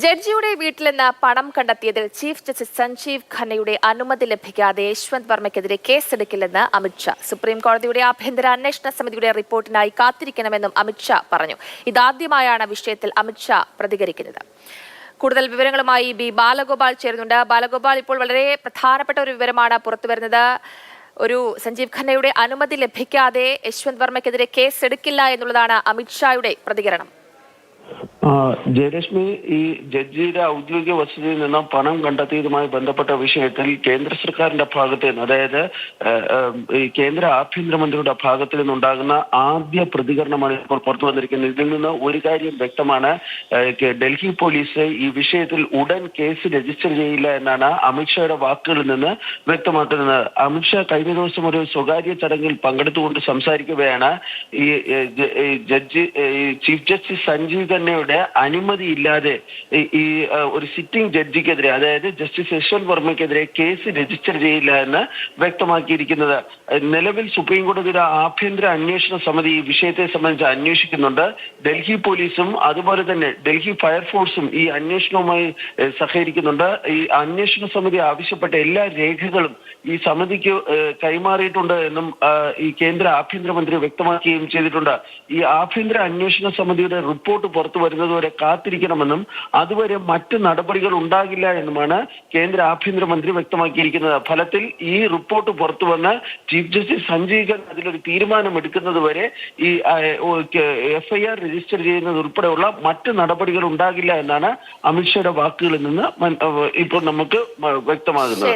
ജഡ്ജിയുടെ വീട്ടിൽ നിന്ന് പണം കണ്ടെത്തിയതിൽ ചീഫ് ജസ്റ്റിസ് സഞ്ജീവ് ഖന്നയുടെ അനുമതി ലഭിക്കാതെ യശ്വന്ത് വർമ്മയ്ക്കെതിരെ കേസെടുക്കില്ലെന്ന് അമിത്ഷാ സുപ്രീം കോടതിയുടെ ആഭ്യന്തര അന്വേഷണ സമിതിയുടെ റിപ്പോർട്ടിനായി കാത്തിരിക്കണമെന്നും അമിത്ഷാ പറഞ്ഞു. ഇതാദ്യമായാണ് വിഷയത്തിൽ അമിത്ഷാ പ്രതികരിക്കുന്നത്. കൂടുതൽ വിവരങ്ങളുമായി ബി ബാലഗോപാൽ ചേരുന്നുണ്ട്. ബാലഗോപാൽ ഇപ്പോൾ വളരെ പ്രധാനപ്പെട്ട ഒരു വിവരമാണ് പുറത്തുവരുന്നത് ഒരു സഞ്ജീവ് ഖന്നയുടെ അനുമതി ലഭിക്കാതെ യശ്വന്ത് വർമ്മയ്ക്കെതിരെ കേസെടുക്കില്ല എന്നുള്ളതാണ് അമിത്ഷായുടെ പ്രതികരണം. ജയലക്ഷ്മി ഈ ജഡ്ജിയുടെ ഔദ്യോഗിക വസതിയിൽ നിന്നും പണം കണ്ടെത്തിയതുമായി ബന്ധപ്പെട്ട വിഷയത്തിൽ കേന്ദ്ര സർക്കാരിന്റെ ഭാഗത്ത് നിന്ന് അതായത് ഈ കേന്ദ്ര ആഭ്യന്തരമന്ത്രിയുടെ ഭാഗത്ത് നിന്നുണ്ടാകുന്ന ആദ്യ പ്രതികരണമാണ് ഇപ്പോൾ പുറത്തു വന്നിരിക്കുന്നത്. ഇതിൽ നിന്ന് ഒരു കാര്യം വ്യക്തമാണ് ഡൽഹി പോലീസ് ഈ വിഷയത്തിൽ ഉടൻ കേസ് രജിസ്റ്റർ ചെയ്യില്ല എന്നാണ് അമിത്ഷായുടെ വാക്കുകളിൽ നിന്ന് വ്യക്തമാക്കുന്നത്. അമിത്ഷാ കഴിഞ്ഞ ദിവസം ഒരു സ്വകാര്യ ചടങ്ങിൽ പങ്കെടുത്തുകൊണ്ട് സംസാരിക്കുകയാണ് ഈ ജഡ്ജി ചീഫ് ജസ്റ്റിസ് സഞ്ജീവ് ഖന്നയുടെ അനുമതിയില്ലാതെ ഈ- ഒരു സിറ്റിംഗ് ജഡ്ജിക്കെതിരെ അതായത് ജസ്റ്റിസ് യശ്വന്ത് വർമ്മയ്ക്കെതിരെ കേസ് രജിസ്റ്റർ ചെയ്യില്ല എന്ന് വ്യക്തമാക്കിയിരിക്കുന്നത്. നിലവിൽ സുപ്രീം കോടതിയുടെ ആഭ്യന്തര അന്വേഷണ സമിതി ഈ വിഷയത്തെ സംബന്ധിച്ച് അന്വേഷിക്കുന്നുണ്ട്. ഡൽഹി പോലീസും അതുപോലെ തന്നെ ഡൽഹി ഫയർഫോഴ്സും ഈ അന്വേഷണവുമായി സഹകരിക്കുന്നുണ്ട്. ഈ അന്വേഷണ സമിതി ആവശ്യപ്പെട്ട എല്ലാ രേഖകളും ഈ സമിതിക്ക് കൈമാറിയിട്ടുണ്ട് എന്നും ഈ കേന്ദ്ര ആഭ്യന്തരമന്ത്രി വ്യക്തമാക്കുകയും ചെയ്തിട്ടുണ്ട്. ഈ ആഭ്യന്തര അന്വേഷണ സമിതിയുടെ റിപ്പോർട്ട് പുറത്തു വരുന്നതുവരെ കാത്തിരിക്കണമെന്നും അതുവരെ മറ്റ് നടപടികൾ ഉണ്ടാകില്ല എന്നുമാണ് കേന്ദ്ര ആഭ്യന്തരമന്ത്രി വ്യക്തമാക്കിയിരിക്കുന്നത്. ഫലത്തിൽ ഈ റിപ്പോർട്ട് പുറത്തു വന്ന് ചീഫ് ജസ്റ്റിസ് സഞ്ജയ് ഖൻ അതിലൊരു തീരുമാനം എടുക്കുന്നത് വരെ ഈ എഫ്ഐആർ രജിസ്റ്റർ ചെയ്യുന്നത് ഉൾപ്പെടെയുള്ള മറ്റ് നടപടികൾ ഉണ്ടാകില്ല എന്നാണ് അമിത്ഷായുടെ വാക്കുകളിൽ നിന്ന് ഇപ്പോൾ നമുക്ക് വ്യക്തമാകുന്നത്.